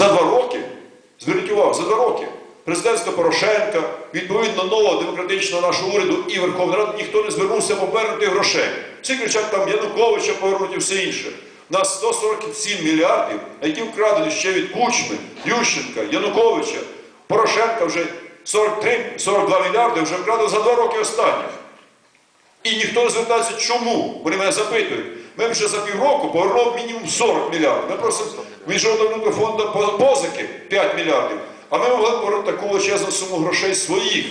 За два роки, зверніть увагу, за два роки президентська Порошенка, відповідно нового демократичного нашого уряду і Верховної Ради ніхто не звернувся повернути грошей. Всі кричать там Януковича повернути і все інше. Нас 147 мільярдів, які вкрадені ще від Кучми, Ющенка, Януковича, Порошенка вже 43-42 мільярди вже вкрадено за два роки останніх. І ніхто не звертається, чому? Вони мене запитують. Ми вже за півроку повернули мінімум 40 мільярдів. Ми просимо Міжнародного фонду позики 5 мільярдів. А ми могли повернути таку величезну суму грошей своїх.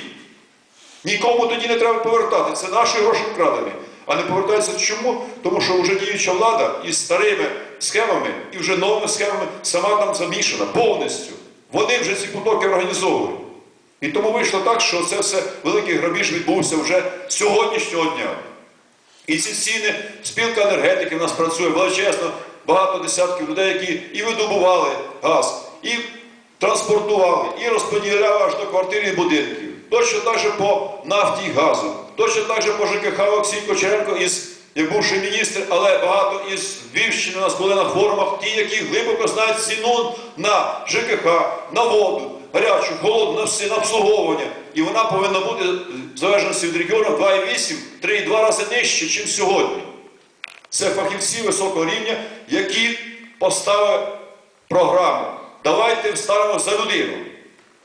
Нікому тоді не треба повертати. Це наші гроші вкрадені. А не повертаються чому? Тому що вже діюча влада із старими схемами і вже новими схемами сама там замішана повністю. Вони вже ці потоки організовують. І тому вийшло так, що це все великий грабіж відбувся вже сьогоднішнього дня. І ці ціни, спілка енергетики в нас працює величезно, багато десятків людей, які і видобували газ, і транспортували, і розподіляли аж до квартир і будинків. Точно так же по нафті і газу, точно так же по ЖКХ Олексій Кочеренко із як бувший міністр, але багато із Львівщини у нас були на форумах, ті, які глибоко знають ціну на ЖКХ, на воду, гарячу, холодну, на обслуговування. І вона повинна бути, в залежності від регіону, 2,8, 3,2 рази нижче, ніж сьогодні. Це фахівці високого рівня, які поставили програму. Давайте вставимо за людину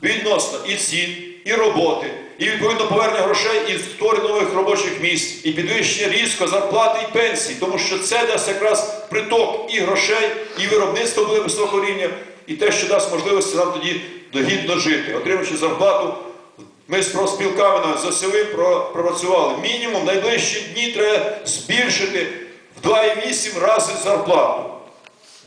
відносно і цін, і роботи, і відповідно повернення грошей, і створення нових робочих місць, і підвищення різко зарплати і пенсій, тому що це дасть якраз приток і грошей, і виробництво буде високого рівня, і те, що дасть можливості нам тоді догідно жити, отримуючи зарплату. Ми з профспілками за селим пропрацювали. Мінімум найближчі дні треба збільшити в 2,8 рази зарплату.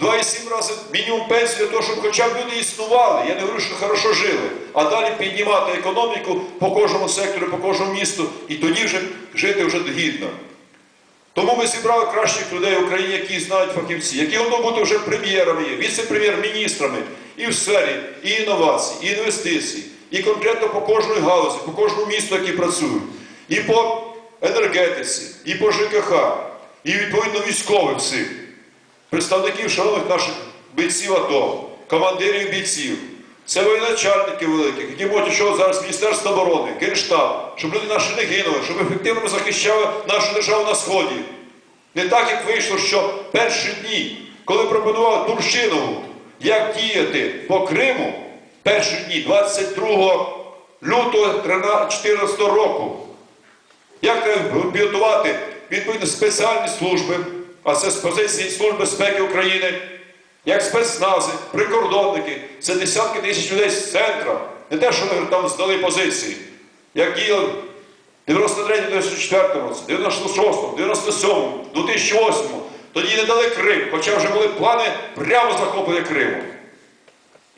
2,7 рази мінімум пенсію для того, щоб хоча б люди існували. Я не говорю, що хорошо жили. А далі піднімати економіку по кожному сектору, по кожному місту, і тоді вже жити вже гідно. Тому ми зібрали кращих людей в Україні, які знають фахівці, які готові бути вже прем'єрами, віце-прем'єр-міністрами і в сфері і інновацій, і інвестицій, і конкретно по кожній галузі, по кожному місту, які працюють, і по енергетиці, і по ЖКХ, і відповідно військових всіх представників шановних наших бійців АТО, командирів бійців. Це воєначальники великі, які можуть що зараз Міністерство оборони, Генштаб, щоб люди наші не гинули, щоб ефективно захищали нашу державу на Сході. Не так, як вийшло, що перші дні, коли пропонували Турчинову, як діяти по Криму, перші дні 22 лютого 2014 року, як треба підготувати відповідно спеціальні служби, а це з позиції Служби безпеки України, як спецнази, прикордонники, це десятки тисяч людей з центра, не те, що вони там здали позиції, як діяли в 93-94 році, 96-му, 97-му, 2008-му. Тоді не дали Крим, хоча вже були плани прямо захоплення Криму.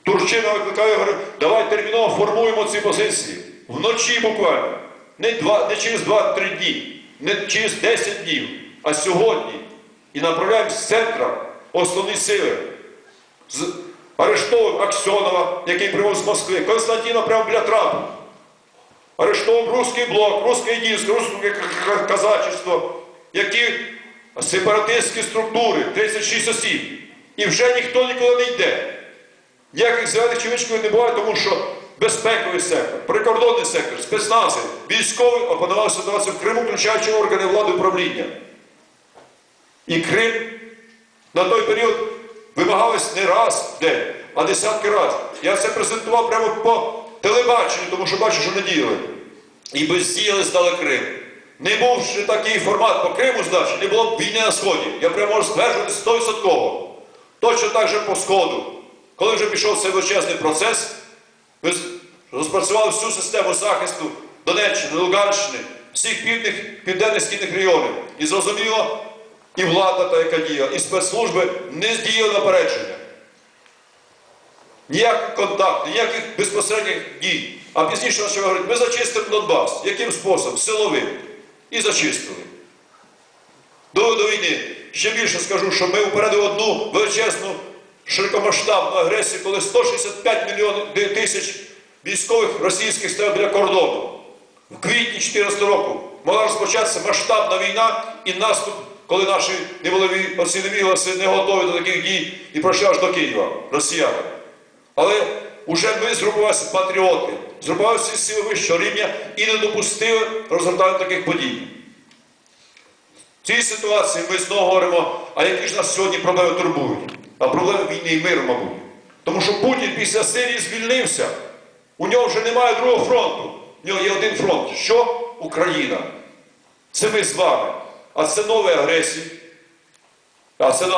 Турчина викликає, говорить, давай терміново формуємо ці позиції. Вночі буквально. Не, два, не через 2-3 дні, не через 10 днів, а сьогодні. І направляємо з центра основні сили. З... Арештовуємо Аксьонова, який привез з Москви, Константина прямо біля трапу. Арештовуємо русський блок, русський диск, русське казачество, які сепаратистські структури, 36 осіб. І вже ніхто ніколи не йде. Ніяких зелених чоловічків не буває, тому що безпековий сектор, прикордонний сектор, спецнази, військові опанували ситуацію в Криму, включаючи органи влади управління. І Крим на той період вимагалось не раз в день, а десятки разів. Я це презентував прямо по телебаченню, тому що бачу, що не діяли. І бездіяли здали Крим. Не був ще такий формат по Криму здачі, не було б війни на Сході. Я прямо можу стверджувати 100%. Точно так же по Сходу. Коли вже пішов цей величезний процес, ми розпрацювали всю систему захисту Донеччини, Луганщини, всіх півдних, південних східних регіонів. І зрозуміло, і влада, та яка діяла, і спецслужби не здіяли напередження. Ніяких контактів, ніяких безпосередніх дій. А пізніше що говорить, ми зачистимо Донбас. Яким способом? Силовим. І зачистили. До, до війни ще більше скажу, що ми упередили одну величезну широкомасштабну агресію, коли 165 мільйонів тисяч військових російських стояв біля кордону. В квітні 2014 року могла розпочатися масштабна війна і наступ, коли наші неволеві оці невігласи не готові до таких дій і пройшли аж до Києва, росіяни. Але вже ми зробилися патріоти, зробили всі сили вищого рівня і не допустили розгортання таких подій. В цій ситуації ми знову говоримо, а які ж нас сьогодні проблеми турбують? А проблеми війни і миру, мабуть. Тому що Путін після Сирії звільнився. У нього вже немає другого фронту. У нього є один фронт. Що? Україна. Це ми з вами. А це нові агресії. А це наш